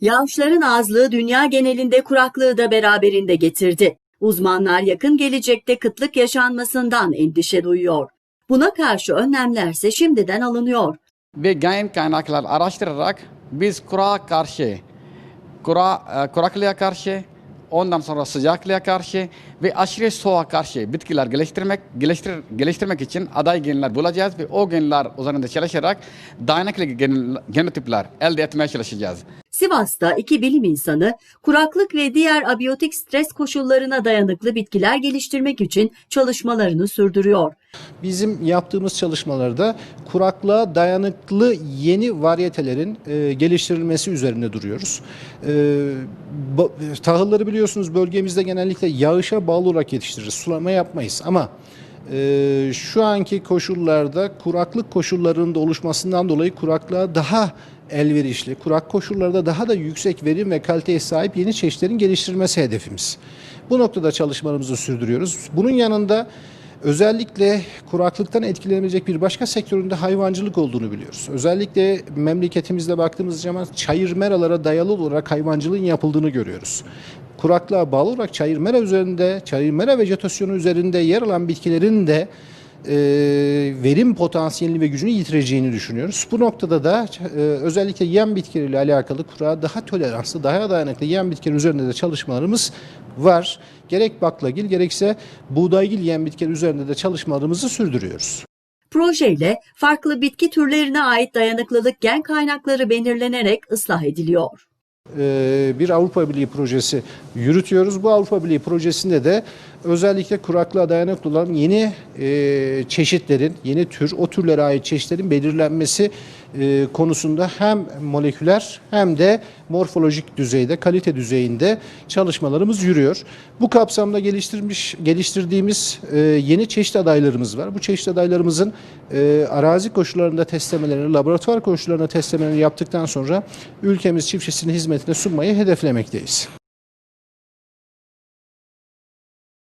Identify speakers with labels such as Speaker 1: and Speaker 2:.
Speaker 1: Yağışların azlığı dünya genelinde kuraklığı da beraberinde getirdi. Uzmanlar yakın gelecekte kıtlık yaşanmasından endişe duyuyor. Buna karşı önlemlerse şimdiden alınıyor.
Speaker 2: ve genel kaynaklar araştırarak biz kura karşı, kura, e, kuraklığa karşı, ondan sonra sıcaklığa karşı ve aşırı soğuğa karşı bitkiler geliştirmek, geliştir, geliştirmek için aday genler bulacağız ve o genler üzerinde çalışarak dayanıklı gen, genotipler elde etmeye çalışacağız.
Speaker 1: Sivas'ta iki bilim insanı kuraklık ve diğer abiyotik stres koşullarına dayanıklı bitkiler geliştirmek için çalışmalarını sürdürüyor.
Speaker 3: Bizim yaptığımız çalışmalarda kuraklığa dayanıklı yeni varyetelerin e, geliştirilmesi üzerine duruyoruz. E, tahılları biliyorsunuz bölgemizde genellikle yağışa bağlı olarak yetiştiririz. Sulama yapmayız ama e, şu anki koşullarda kuraklık koşullarının oluşmasından dolayı kuraklığa daha elverişli, kurak koşullarda daha da yüksek verim ve kaliteye sahip yeni çeşitlerin geliştirilmesi hedefimiz. Bu noktada çalışmalarımızı sürdürüyoruz. Bunun yanında Özellikle kuraklıktan etkilenebilecek bir başka sektöründe hayvancılık olduğunu biliyoruz. Özellikle memleketimizde baktığımız zaman çayır meralara dayalı olarak hayvancılığın yapıldığını görüyoruz. Kuraklığa bağlı olarak çayır mera üzerinde, çayır mera vejetasyonu üzerinde yer alan bitkilerin de e, verim potansiyelini ve gücünü yitireceğini düşünüyoruz. Bu noktada da e, özellikle yem bitkileriyle alakalı kurağa daha toleranslı, daha dayanıklı yem bitkileri üzerinde de çalışmalarımız var. Gerek baklagil gerekse buğdaygil yem bitkileri üzerinde de çalışmalarımızı sürdürüyoruz.
Speaker 1: Projeyle farklı bitki türlerine ait dayanıklılık gen kaynakları belirlenerek ıslah ediliyor.
Speaker 3: E, bir Avrupa Birliği projesi yürütüyoruz. Bu Avrupa Birliği projesinde de özellikle kuraklığa dayanıklı olan yeni e, çeşitlerin, yeni tür, o türlere ait çeşitlerin belirlenmesi e, konusunda hem moleküler hem de morfolojik düzeyde, kalite düzeyinde çalışmalarımız yürüyor. Bu kapsamda geliştirmiş, geliştirdiğimiz e, yeni çeşit adaylarımız var. Bu çeşit adaylarımızın e, arazi koşullarında testlemelerini, laboratuvar koşullarında testlemelerini yaptıktan sonra ülkemiz çiftçisinin hizmetine sunmayı hedeflemekteyiz.